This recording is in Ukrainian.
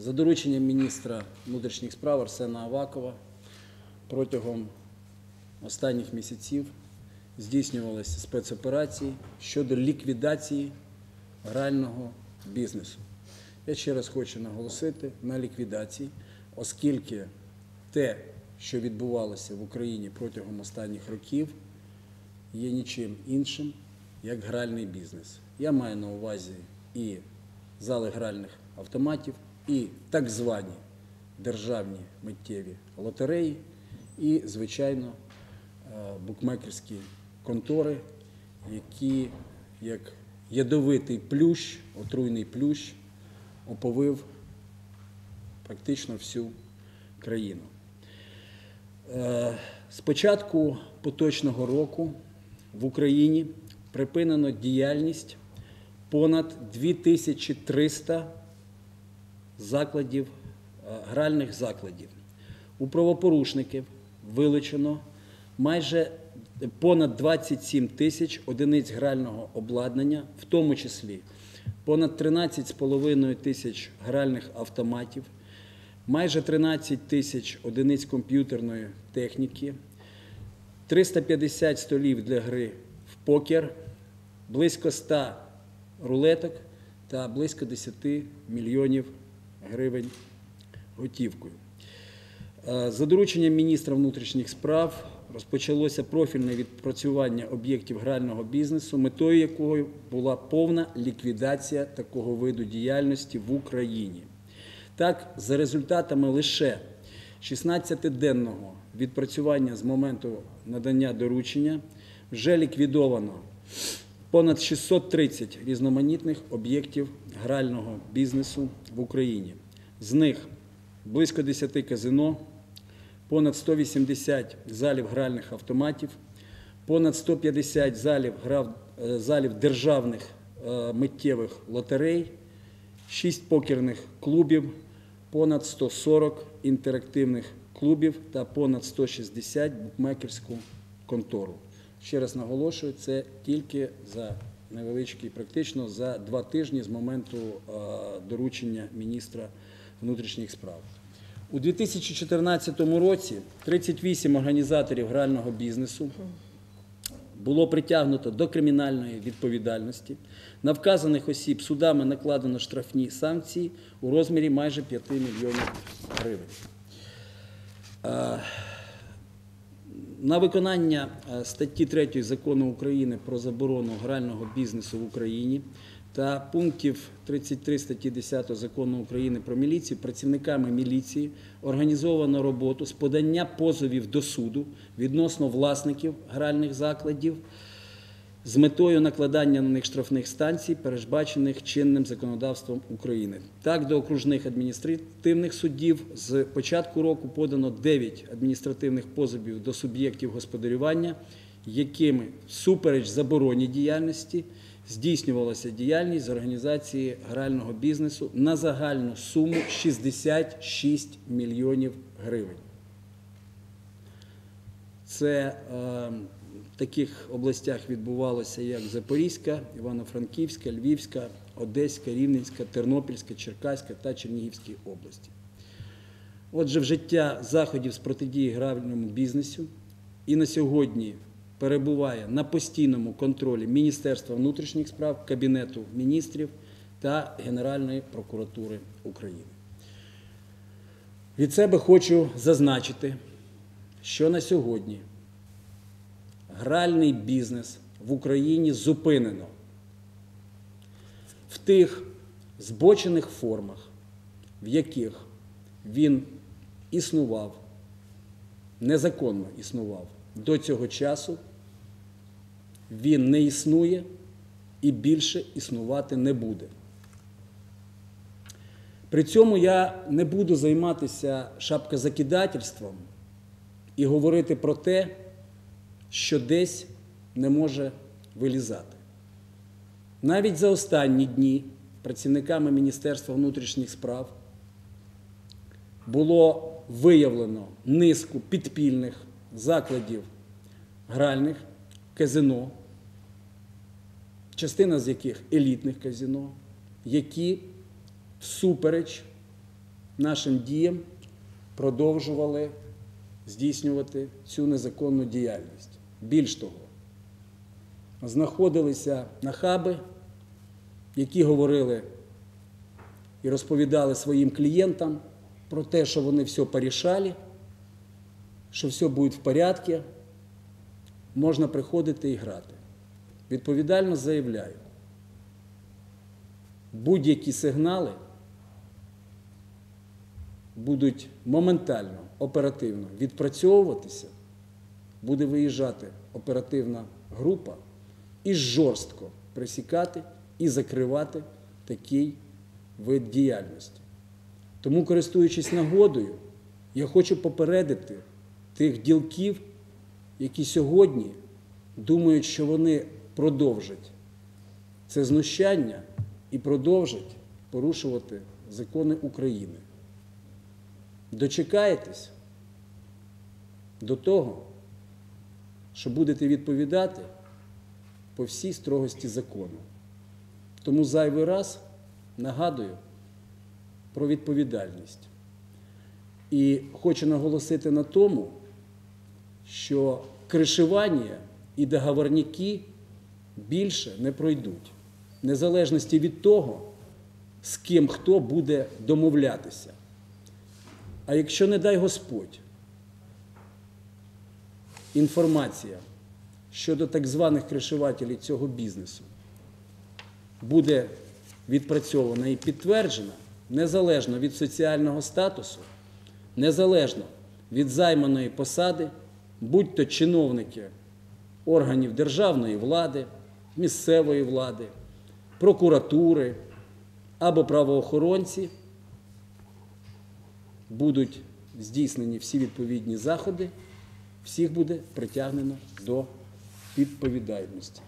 За дорученням міністра внутрішніх справ Арсена Авакова протягом останніх місяців здійснювалися спецоперації щодо ліквідації грального бізнесу. Я ще раз хочу наголосити на ліквідації, оскільки те, що відбувалося в Україні протягом останніх років, є нічим іншим, як гральний бізнес. Я маю на увазі і зали гральних автоматів, і так звані державні миттєві лотереї, і, звичайно, е, букмекерські контори, які як ядовитий плющ, отруйний плющ, оповив практично всю країну. Е, З початку поточного року в Україні припинено діяльність понад 2300 закладів, е, гральних закладів. У правопорушників вилучено майже понад 27 тисяч одиниць грального обладнання, в тому числі понад 13,5 тисяч гральних автоматів, майже 13 тисяч одиниць комп'ютерної техніки, 350 столів для гри в покер, близько 100 рулеток та близько 10 мільйонів гривень готівкою. Е, За дорученням міністра внутрішніх справ розпочалося профільне відпрацювання об'єктів грального бізнесу, метою якої була повна ліквідація такого виду діяльності в Україні. Так, за результатами лише 16-денного відпрацювання з моменту надання доручення вже ліквідовано понад 630 різноманітних об'єктів грального бізнесу в Україні. З них близько 10 казино, понад 180 залів гральних автоматів, понад 150 залів, грав, е, залів державних е, миттєвих лотерей, 6 покерних клубів, понад 140 інтерактивних клубів та понад 160 букмекерську контору. Ще раз наголошую, це тільки за невеличкий, практично за два тижні з моменту доручення міністра внутрішніх справ. У 2014 році 38 організаторів грального бізнесу було притягнуто до кримінальної відповідальності. На вказаних осіб судами накладено штрафні санкції у розмірі майже 5 мільйонів гривень. На виконання е, статті 3 закону України про заборону грального бізнесу в Україні та пунктів 33 статті 10 закону України про міліцію працівниками міліції організовано роботу з подання позовів до суду відносно власників гральних закладів з метою накладання на них штрафних станцій, передбачених чинним законодавством України. Так, до окружних адміністративних судів з початку року подано 9 адміністративних позовів до суб'єктів господарювання, якими всупереч забороні діяльності здійснювалася діяльність з організації грального бізнесу на загальну суму 66 мільйонів гривень. Це е, в таких областях відбувалося як Запорізька, Івано-Франківська, Львівська, Одеська, Рівненська, Тернопільська, Черкаська та Чернігівській області. Отже, вжиття заходів з протидії гральному бізнесу і на сьогодні перебуває на постійному контролі Міністерства внутрішніх справ, Кабінету міністрів та Генеральної прокуратури України. Від себе хочу зазначити, що на сьогодні гральний бізнес в Україні зупинено в тих збочених формах, в яких він існував, незаконно існував до цього часу, він не існує і більше існувати не буде. При цьому я не буду займатися шапкозакидательством і говорити про те, що десь не може вилізати. Навіть за останні дні працівниками Міністерства внутрішніх справ було виявлено низку підпільних закладів гральних казино, частина з яких елітних казино, які всупереч нашим діям продовжували здійснювати цю незаконну діяльність. Більш того, знаходилися нахаби, які говорили і розповідали своїм клієнтам про те, що вони все порішали, що все буде в порядку, можна приходити і грати. Відповідально заявляю, будь-які сигнали будуть моментально, оперативно відпрацьовуватися, буде виїжджати оперативна група і жорстко пресікати і закривати такий вид діяльності. Тому, користуючись нагодою, я хочу попередити тих ділків, які сьогодні думають, що вони продовжать це знущання і продовжать порушувати закони України. Дочекаєтесь до того, що будете відповідати по всій строгості закону. Тому зайвий раз нагадую про відповідальність. І хочу наголосити на тому, що кришування і договорники більше не пройдуть, незалежності від того, з ким хто буде домовлятися. А якщо, не дай Господь, інформація щодо так званих кришувателів цього бізнесу буде відпрацьована і підтверджена незалежно від соціального статусу, незалежно від займаної посади, будь-то чиновники органів державної влади, місцевої влади, прокуратури або правоохоронці, будуть здійснені всі відповідні заходи, всіх буде притягнено до відповідальності.